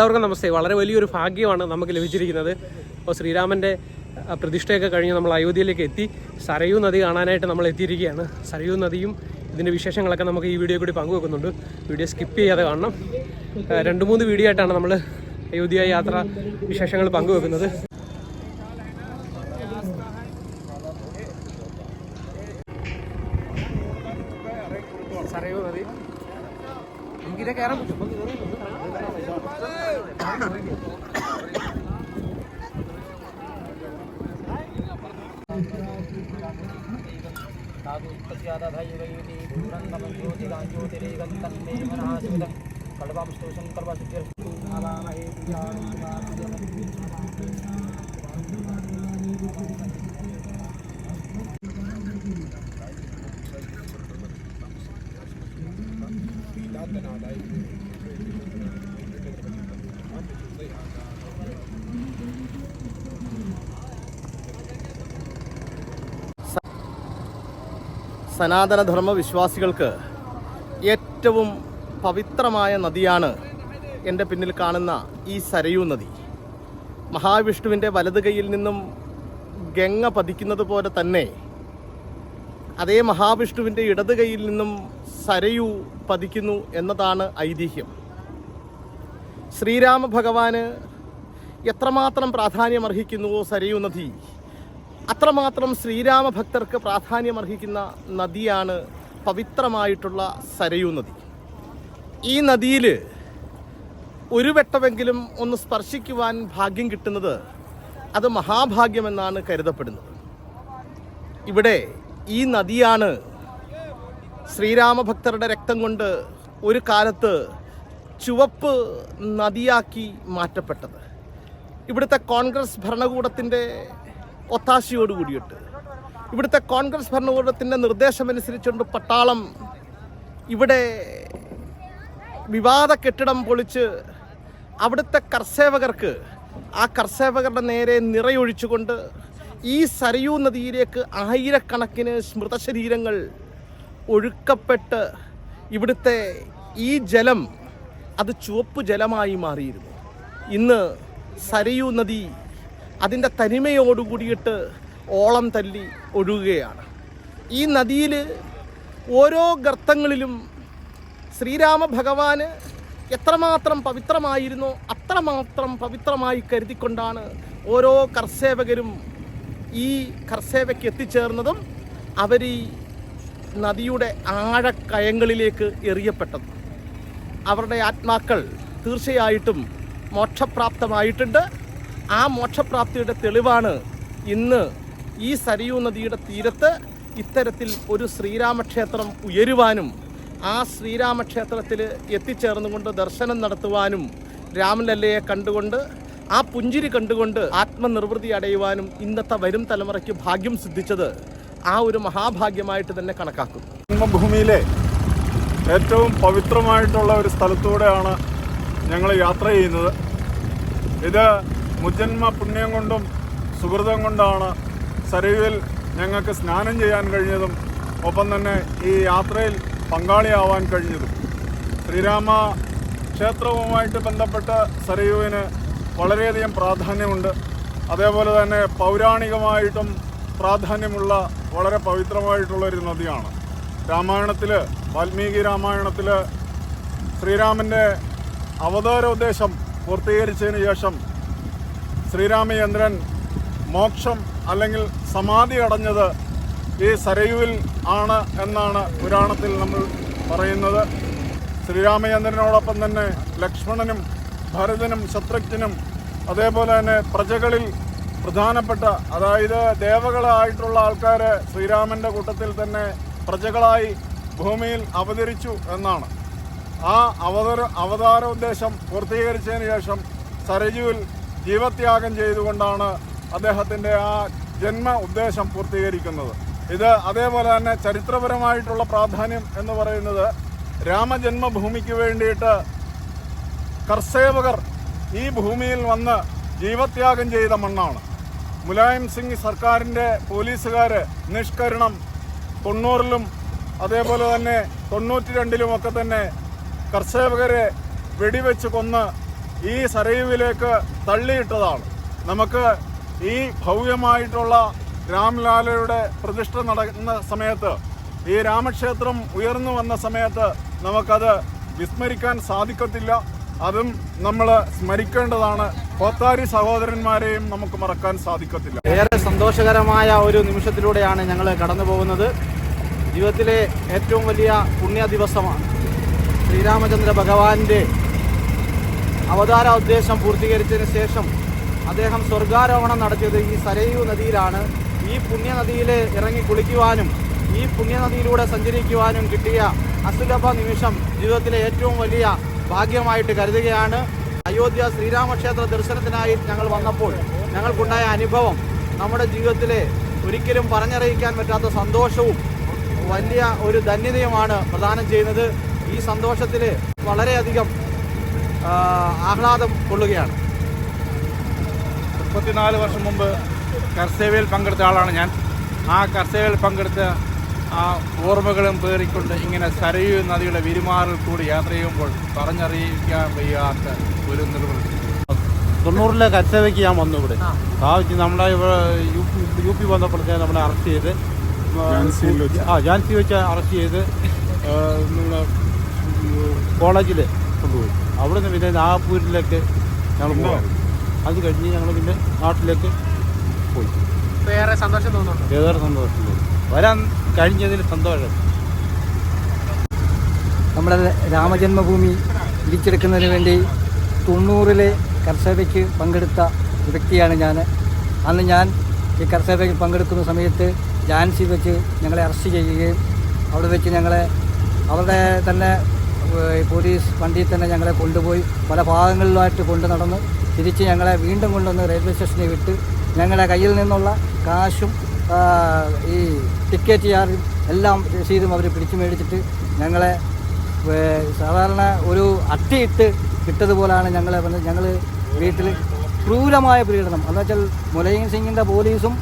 എല്ലാവർക്കും നമസ്തേ. വളരെ വലിയൊരു ഭാഗ്യമാണ് നമുക്ക് ലഭിച്ചിരിക്കുന്നത്. അപ്പോൾ ശ്രീരാമന്റെ പ്രതിഷ്ഠയൊക്കെ കഴിഞ്ഞ് നമ്മൾ അയോധ്യയിലേക്ക് എത്തി. സരയൂ നദി കാണാനായിട്ട് നമ്മൾ എത്തിയിരിക്കുകയാണ്. സരയൂ നദിയും ഇതിന്റെ വിശേഷങ്ങളൊക്കെ നമുക്ക് ഈ വീഡിയോ കൂടി പങ്കുവെക്കുന്നുണ്ട്. വീഡിയോ സ്കിപ്പ് ചെയ്യാതെ കാണണം. രണ്ട് മൂന്ന് വീഡിയോ ആയിട്ടാണ് നമ്മൾ അയോധ്യ യാത്ര വിശേഷങ്ങൾ പങ്കുവെക്കുന്നത്. ज्ञानं ज्योतिदान् ज्योतिरेकं तन्मे मनः स्मितं कल्पं स्तोषं कल्पशुद्धिरस्तु भावामहे पूजामहे സനാതനധർമ്മ വിശ്വാസികൾക്ക് ഏറ്റവും പവിത്രമായ നദിയാണ് എന്റെ പിന്നിൽ കാണുന്ന ഈ സരയൂ നദി. മഹാവിഷ്ണുവിന്റെ വലത് കൈയിൽ നിന്നും ഗംഗ പതിക്കുന്നത് പോലെ തന്നെ അതേ മഹാവിഷ്ണുവിന്റെ ഇടത് കൈയിൽ നിന്നും സരയൂ പതിക്കുന്നു എന്നതാണ് ഐതിഹ്യം. ശ്രീരാമ ഭഗവാന് എത്രമാത്രം പ്രാധാന്യം അർഹിക്കുന്നുവോ സരയൂ നദി? അത്രമാത്രം ശ്രീരാമ ഭക്തർക്ക് പ്രാധാന്യം അർഹിക്കുന്ന നദിയാണ് പവിത്രമായിട്ടുള്ള സരയൂ നദി. ഈ നദിയിൽ ഒരു വെട്ടമെങ്കിലും ഒന്ന് സ്പർശിക്കുവാൻ ഭാഗ്യം കിട്ടുന്നത് അത് മഹാഭാഗ്യമെന്നാണ് കരുതപ്പെടുന്നത്. ഇവിടെ ഈ നദിയാണ് ശ്രീരാമഭക്തരുടെ രക്തം കൊണ്ട് ഒരു കാലത്ത് ചുവപ്പ് നദിയാക്കി മാറ്റപ്പെട്ടത്. ഇവിടുത്തെ കോൺഗ്രസ് ഭരണകൂടത്തിന്റെ ഒത്താശയോട് കൂടിയിട്ട്. ഇവിടുത്തെ കോൺഗ്രസ് ഭരണകൂടത്തിന്റെ നിർദ്ദേശമനുസരിച്ചുകൊണ്ട് പട്ടാളം ഇവിടെ വിവാദ കെട്ടിടം പൊളിച്ച് അവിടുത്തെ കർസേവകർക്ക് ആ കർസേവകരുടെ നേരെ നിറയൊഴിച്ചുകൊണ്ട് ഈ സരയൂ നദിയിലേക്ക് ആയിരക്കണക്കിന് സ്മൃതശരീരങ്ങൾ ഒഴുക്കപ്പെട്ട് ഇവിടുത്തെ ഈ ജലം അത് ചുവപ്പ് ജലമായി മാറിയിരുന്നു. ഇന്ന് സരയൂ നദി അതിന്റെ തനിമയോട് കൂടിയിട്ട് ഓളം തല്ലി ഒഴുകുകയാണ്. ഈ നദിയിൽ ഓരോ ഗർത്തങ്ങളിലും ശ്രീരാമ ഭഗവാന് എത്രമാത്രം പവിത്രമായിരുന്നോ അത്രമാത്രം പവിത്രമായി കരുതിക്കൊണ്ടാണ് ഓരോ കർസേവകരും ഈ കർസേവയ്ക്ക് എത്തിച്ചേർന്നതും അവർ ഈ നദിയുടെ ആഴക്കയങ്ങളിലേക്ക് എറിയപ്പെട്ടത്. അവരുടെ ആത്മാക്കൾ തീർച്ചയായിട്ടും മോക്ഷപ്രാപ്തമായിട്ടുണ്ട്. ആ മോക്ഷപ്രാപ്തിയുടെ തെളിവാണ് ഇന്ന് ഈ സരയൂ നദിയുടെ തീരത്ത് ഇത്തരത്തിൽ ഒരു ശ്രീരാമക്ഷേത്രം ഉയരുവാനും ആ ശ്രീരാമക്ഷേത്രത്തിൽ എത്തിച്ചേർന്നുകൊണ്ട് ദർശനം നടത്തുവാനും രാമലല്ലയെ കണ്ടുകൊണ്ട് ആ പുഞ്ചിരി കണ്ടുകൊണ്ട് ആത്മനിർവൃതി അടയുവാനും ഇന്നത്തെ വരും തലമുറയ്ക്ക് ഭാഗ്യം സിദ്ധിച്ചത് ആ ഒരു മഹാഭാഗ്യമായിട്ട് തന്നെ കണക്കാക്കും. ജന്മഭൂമിയിലെ ഏറ്റവും പവിത്രമായിട്ടുള്ള ഒരു സ്ഥലത്തൂടെയാണ് ഞങ്ങൾ യാത്ര ചെയ്യുന്നത്. ഇത് മുജന്മ പുണ്യം കൊണ്ടും സുഹൃതം കൊണ്ടാണ് സരയുവിൽ ഞങ്ങൾക്ക് സ്നാനം ചെയ്യാൻ കഴിഞ്ഞതും ഒപ്പം തന്നെ ഈ യാത്രയിൽ പങ്കാളിയാവാൻ കഴിഞ്ഞതും. ശ്രീരാമ ക്ഷേത്രവുമായിട്ട് ബന്ധപ്പെട്ട് സരയുവിന് വളരെയധികം പ്രാധാന്യമുണ്ട്. അതേപോലെ തന്നെ പൗരാണികമായിട്ടും പ്രാധാന്യമുള്ള വളരെ പവിത്രമായിട്ടുള്ള ഒരു നദിയാണ്. രാമായണത്തിൽ വാൽമീകി രാമായണത്തിൽ ശ്രീരാമന്റെ അവതാരോദ്ദേശം പൂർത്തീകരിച്ചതിന് ശേഷം ശ്രീരാമചന്ദ്രൻ മോക്ഷം അല്ലെങ്കിൽ സമാധി അടഞ്ഞത് ഈ സരയുവിൽ ആണ് എന്നാണ് പുരാണത്തിൽ നമ്മൾ പറയുന്നത്. ശ്രീരാമചന്ദ്രനോടൊപ്പം തന്നെ ലക്ഷ്മണനും ഭരതനും ശത്രുഘ്നും അതേപോലെ തന്നെ പ്രജകളിൽ പ്രധാനപ്പെട്ട അതായത് ദേവകളായിട്ടുള്ള ആൾക്കാർ ശ്രീരാമന്റെ കൂട്ടത്തിൽ തന്നെ പ്രജകളായി ഭൂമിയിൽ അവതരിച്ചു എന്നാണ്. ആ അവതാര അവതാരോദ്ദേശം പൂർത്തീകരിച്ചതിന് ശേഷം സരജുവിൽ ജീവത്യാഗം ചെയ്തുകൊണ്ടാണ് അദ്ദേഹത്തിന്റെ ആ ജന്മ ഉദ്ദേശം പൂർത്തീകരിക്കുന്നത്. ഇത് അതേപോലെ തന്നെ ചരിത്രപരമായിട്ടുള്ള പ്രാധാന്യം എന്ന് പറയുന്നത് രാമജന്മഭൂമിക്ക് വേണ്ടിയിട്ട് കർസേവകർ ഈ ഭൂമിയിൽ വന്ന് ജീവത്യാഗം ചെയ്ത മണ്ണാണ്. മുലായം സിംഗ് സർക്കാരിന്റെ പോലീസുകാർ നിഷ്കരണം തൊണ്ണൂറിലും അതേപോലെ തന്നെ തൊണ്ണൂറ്റി രണ്ടിലുമൊക്കെ തന്നെ കർഷകരെ വെടിവെച്ച് കൊന്ന് ഈ സരയുവിലേക്ക് തള്ളിയിട്ടതാണ്. നമുക്ക് ഈ ഭവ്യമായിട്ടുള്ള രാംലാലയുടെ പ്രതിഷ്ഠ നടന്ന സമയത്ത് ഈ രാമക്ഷേത്രം ഉയർന്നു വന്ന സമയത്ത് നമുക്കത് വിസ്മരിക്കാൻ സാധിക്കത്തില്ല. അതും നമ്മൾ സ്മരിക്കേണ്ടതാണ്. കോത്താരി സഹോദരന്മാരെയും നമുക്ക് മറക്കാൻ സാധിക്കത്തില്ല. ഏറെ സന്തോഷകരമായ ഒരു നിമിഷത്തിലൂടെയാണ് ഞങ്ങൾ കടന്നു പോകുന്നത് ജീവിതത്തിലെ ഏറ്റവും വലിയ പുണ്യ ദിവസമാണ് ശ്രീരാമചന്ദ്ര ഭഗവാന്റെ അവതാര ഉദ്ദേശം പൂർത്തീകരിച്ചതിന് ശേഷം അദ്ദേഹം സ്വർഗാരോഹണം നടത്തിയത് ഈ സരയൂ നദിയിലാണ്. ഈ പുണ്യനദിയിൽ ഇറങ്ങി കുളിക്കുവാനും ഈ പുണ്യനദിയിലൂടെ സഞ്ചരിക്കുവാനും കിട്ടിയ അസുലഭ നിമിഷം ജീവിതത്തിലെ ഏറ്റവും വലിയ ഭാഗ്യമായിട്ട് കരുതുകയാണ്. അയോധ്യ ശ്രീരാമക്ഷേത്ര ദർശനത്തിനായി ഞങ്ങൾ വന്നപ്പോൾ ഞങ്ങൾക്കുണ്ടായ അനുഭവം നമ്മുടെ ജീവിതത്തിലെ ഒരിക്കലും പറഞ്ഞറിയിക്കാൻ പറ്റാത്ത സന്തോഷവും വലിയ ഒരു ധന്യതയുമാണ് പ്രദാനം ചെയ്യുന്നത്. ഈ സന്തോഷത്തിൽ വളരെയധികം ആഹ്ലാദം കൊള്ളുകയാണ്. മുപ്പത്തിനാല് വർഷം മുമ്പ് കർസേവയിൽ പങ്കെടുത്ത ആളാണ് ഞാൻ. ആ കർസേവയിൽ പങ്കെടുത്ത ആ ഓർമ്മകളും പേറിക്കൊണ്ട് ഇങ്ങനെ സരയൂ നദിയുടെ വിരുമാറിൽ കൂടി യാത്ര ചെയ്യുമ്പോൾ പറഞ്ഞറിയിക്കാൻ വയ്യാത്ത ഒരു നിർവൃത്തി. തൊണ്ണൂറിലെ കർസേവയ്ക്ക് ഞാൻ വന്നു ഇവിടെ. ഭാവിച്ച് നമ്മളെ ഇവിടെ യു പി യു പി വന്നപ്പോഴത്തേക്ക് നമ്മളെ അറസ്റ്റ് ചെയ്ത്. ആ ജാൻസി വെച്ച്. അറസ്റ്റ് ചെയ്ത് നമ്മളെ കോളേജിൽ കൊണ്ടുപോയി. അവിടുന്ന് പിന്നെ നാഗപ്പൂരിലേക്ക് ഞങ്ങൾ പോകാം അത് കഴിഞ്ഞ് ഞങ്ങൾ പിന്നെ നാട്ടിലേക്ക് പോയി. വേറെ ഏറെ സന്തോഷം തോന്നുന്നുണ്ട്? ഏതൊരു സന്തോഷം. വരാൻ കഴിഞ്ഞതിൽ സന്തോഷം. നമ്മുടെ രാമജന്മഭൂമി തിരിച്ചെടുക്കുന്നതിന് വേണ്ടി തൊണ്ണൂറിലെ കർഷകയ്ക്ക് പങ്കെടുത്ത വ്യക്തിയാണ് ഞാൻ. അന്ന് ഞാൻ ഈ കർഷകയ്ക്ക് പങ്കെടുക്കുന്ന സമയത്ത് ജാൻസി വെച്ച് ഞങ്ങളെ അറസ്റ്റ് ചെയ്യുകയും അവിടെ വെച്ച് ഞങ്ങളെ അവരുടെ തന്നെ പോലീസ് വണ്ടിയിൽ തന്നെ ഞങ്ങളെ കൊണ്ടുപോയി പല ഭാഗങ്ങളിലായിട്ട് കൊണ്ടു നടന്ന്. തിരിച്ച് ഞങ്ങളെ വീണ്ടും കൊണ്ടുവന്ന് റെയിൽവേ സ്റ്റേഷനിൽ വിട്ട് ഞങ്ങളുടെ കയ്യിൽ നിന്നുള്ള കാശും ഈ ടിക്കറ്റ് ചാർജും എല്ലാം രസീതും അവർ പിടിച്ചു മേടിച്ചിട്ട് ഞങ്ങളെ സാധാരണ ഒരു അട്ടിയിട്ട് കിട്ടതുപോലാണ് ഞങ്ങളെ ഞങ്ങൾ വീട്ടിൽ ക്രൂരമായ പീഡനം. എന്ന് വെച്ചാൽ മുലയൻ സിംഗിന്റെ പോലീസും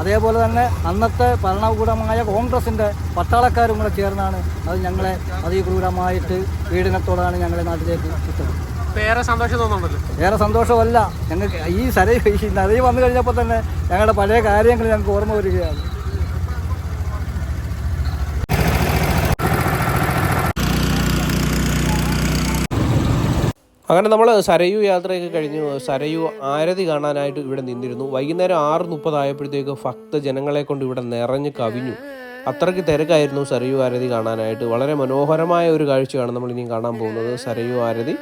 അതേപോലെ തന്നെ അന്നത്തെ ഭരണകൂടമായ കോൺഗ്രസിന്റെ പട്ടാളക്കാരും കൂടെ ചേർന്നാണ് അത് ഞങ്ങളെ അതിക്രൂരമായിട്ട് പീഡനത്തോടാണ് ഞങ്ങളെ നാട്ടിലേക്ക് എത്തുന്നത് ഏറെ സന്തോഷം തോന്നുന്നുണ്ടല്ലോ. ഏറെ സന്തോഷമല്ല. ഞങ്ങൾക്ക് ഈ സര ഈ നദി വന്നു കഴിഞ്ഞപ്പോൾ തന്നെ ഞങ്ങളുടെ പഴയ കാര്യങ്ങൾ ഞങ്ങൾക്ക് ഓർമ്മ വരികയാണ്. അങ്ങനെ നമ്മൾ സരയു യാത്രയൊക്കെ കഴിഞ്ഞു. സരയു ആരതി കാണാനായിട്ട് ഇവിടെ നിന്നിരുന്നു. വൈകുന്നേരം ആറ് മുപ്പതായപ്പോഴത്തേക്ക് ഭക്ത ജനങ്ങളെ കൊണ്ട് ഇവിടെ നിറഞ്ഞ് കവിഞ്ഞു. അത്രയ്ക്ക് തിരക്കായിരുന്നു സരയു ആരതി കാണാനായിട്ട്. വളരെ മനോഹരമായ ഒരു കാഴ്ചയാണ് നമ്മൾ ഇനിയും കാണാൻ പോകുന്നത്. സരയു ആരതി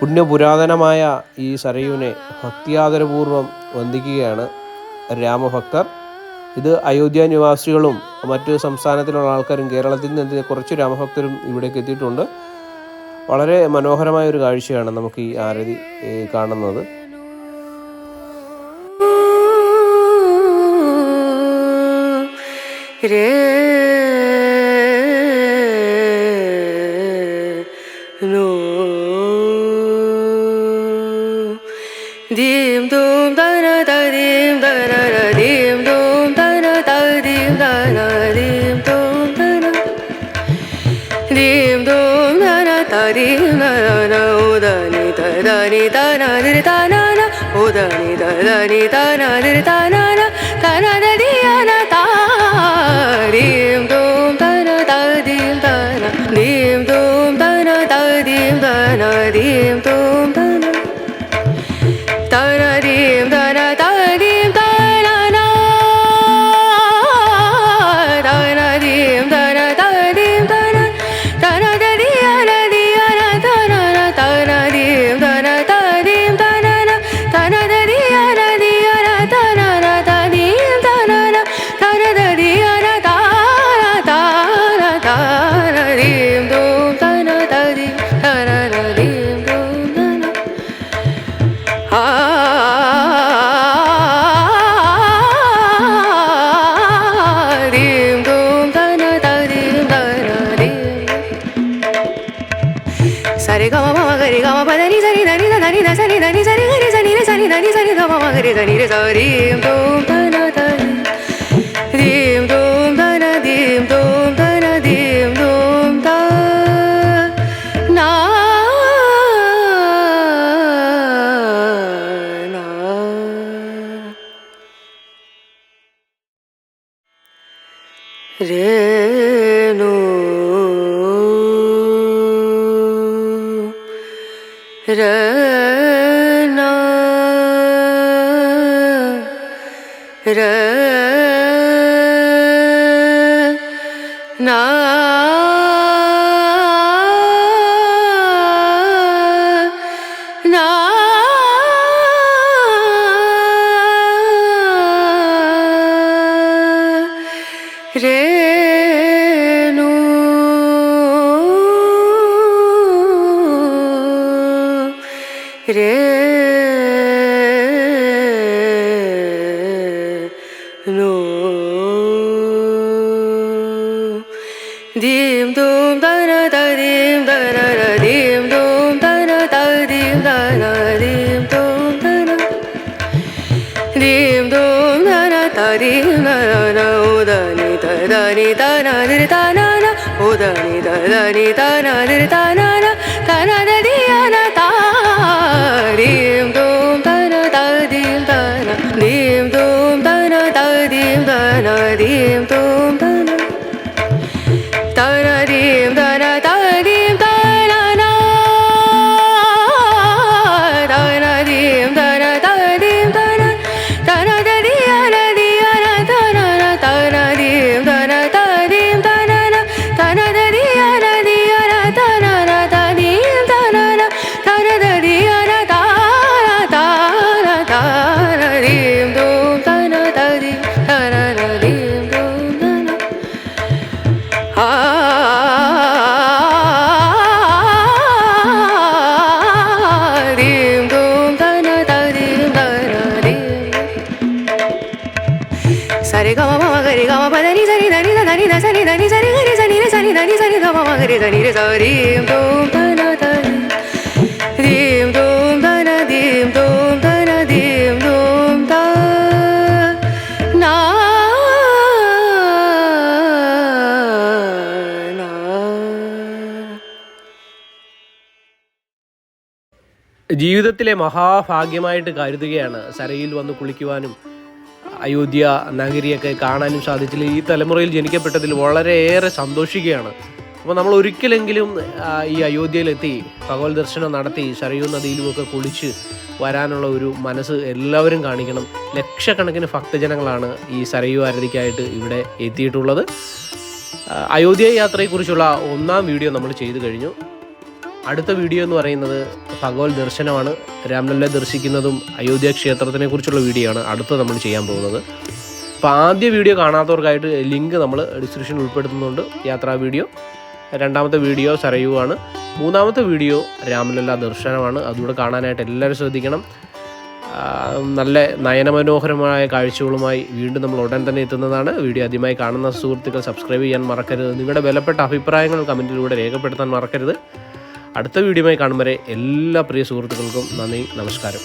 പുണ്യപുരാതനമായ ഈ സരയുവിനെ ഭക്തിയാദരപൂർവം വന്ദിക്കുകയാണ് രാമഭക്തർ. ഇത് അയോധ്യ നിവാസികളും മറ്റു സംസ്ഥാനത്തിലുള്ള ആൾക്കാരും കേരളത്തിൽ നിന്ന് കുറച്ച് രാമഭക്തരും ഇവിടേക്ക് എത്തിയിട്ടുണ്ട്. വളരെ മനോഹരമായ ഒരു കാഴ്ചയാണ് നമുക്ക് ഈ ആരതി കാണുന്നത്. ദീം ദൂം ദീം ദ ri ta na ri ta na na ta na da di na ta dim dum ta na ta dim ta na dim dum ta na ta dim ta na dim dum ta na ta na dim gari gari gari 啊 ദീം ദൂം ദന ദീം ദന ദീം ദൂം ദന ദീം ദന ദീം ദൂം ദന ദീം ദൂം ദന ദീം ദന ഉദനി ദനി ദന ദിരി ദന ഉദനി ദനി ദന ദിരി ദന ദന ദിയന താ ദീം ദൂം ദന ദീം ദന ദീം ദൂം ദന ദീം ദന ദീം ദൂം ദന ജീവിതത്തിലെ മഹാഭാഗ്യമായിട്ട് കരുതുകയാണ് സരയിൽ വന്ന് കുളിക്കുവാനും അയോധ്യ നഗരിയൊക്കെ കാണാനും സാധിച്ചില്ല. ഈ തലമുറയിൽ ജനിക്കപ്പെട്ടതിൽ വളരെയേറെ സന്തോഷിക്കുകയാണ്. അപ്പോൾ നമ്മൾ ഒരിക്കലെങ്കിലും ഈ അയോധ്യയിലെത്തി ഭഗവത് ദർശനം നടത്തി ശരയൂ നദിയിലുമൊക്കെ കുളിച്ച് വരാനുള്ള ഒരു മനസ്സ് എല്ലാവരും കാണിക്കണം. ലക്ഷക്കണക്കിന് ഭക്തജനങ്ങളാണ് ഈ സരയൂ ആരതിക്കായിട്ട് ഇവിടെ എത്തിയിട്ടുള്ളത്. അയോധ്യ യാത്രയെക്കുറിച്ചുള്ള ഒന്നാം വീഡിയോ നമ്മൾ ചെയ്തു കഴിഞ്ഞു. അടുത്ത വീഡിയോ എന്ന് പറയുന്നത് ഭഗവത് ദർശനമാണ്. രാംലല്ല ദർശിക്കുന്നതും അയോധ്യ ക്ഷേത്രത്തിനെ കുറിച്ചുള്ള വീഡിയോ ആണ് അടുത്ത നമ്മൾ ചെയ്യാൻ പോകുന്നത്. അപ്പോൾ ആദ്യ വീഡിയോ കാണാത്തവർക്കായിട്ട് ലിങ്ക് നമ്മൾ ഡിസ്ക്രിപ്ഷനിൽ ഉൾപ്പെടുത്തുന്നുണ്ട് യാത്രാ വീഡിയോ. രണ്ടാമത്തെ വീഡിയോ സറയുവാണ് മൂന്നാമത്തെ വീഡിയോ രാമലല്ല ദർശനമാണ്. അതുകൂടെ കാണാനായിട്ട് എല്ലാവരും ശ്രദ്ധിക്കണം. നല്ല നയനമനോഹരമായ കാഴ്ചകളുമായി വീണ്ടും നമ്മൾ ഉടൻ തന്നെ എത്തുന്നതാണ്. വീഡിയോ ആദ്യമായി കാണുന്ന സുഹൃത്തുക്കൾ സബ്സ്ക്രൈബ് ചെയ്യാൻ മറക്കരുത്. നിങ്ങളുടെ വിലപ്പെട്ട അഭിപ്രായങ്ങൾ കമന്റിലൂടെ രേഖപ്പെടുത്താൻ മറക്കരുത്. അടുത്ത വീഡിയോയുമായി കാണും വരെ എല്ലാ പ്രിയ സുഹൃത്തുക്കൾക്കും നന്ദി നമസ്കാരം.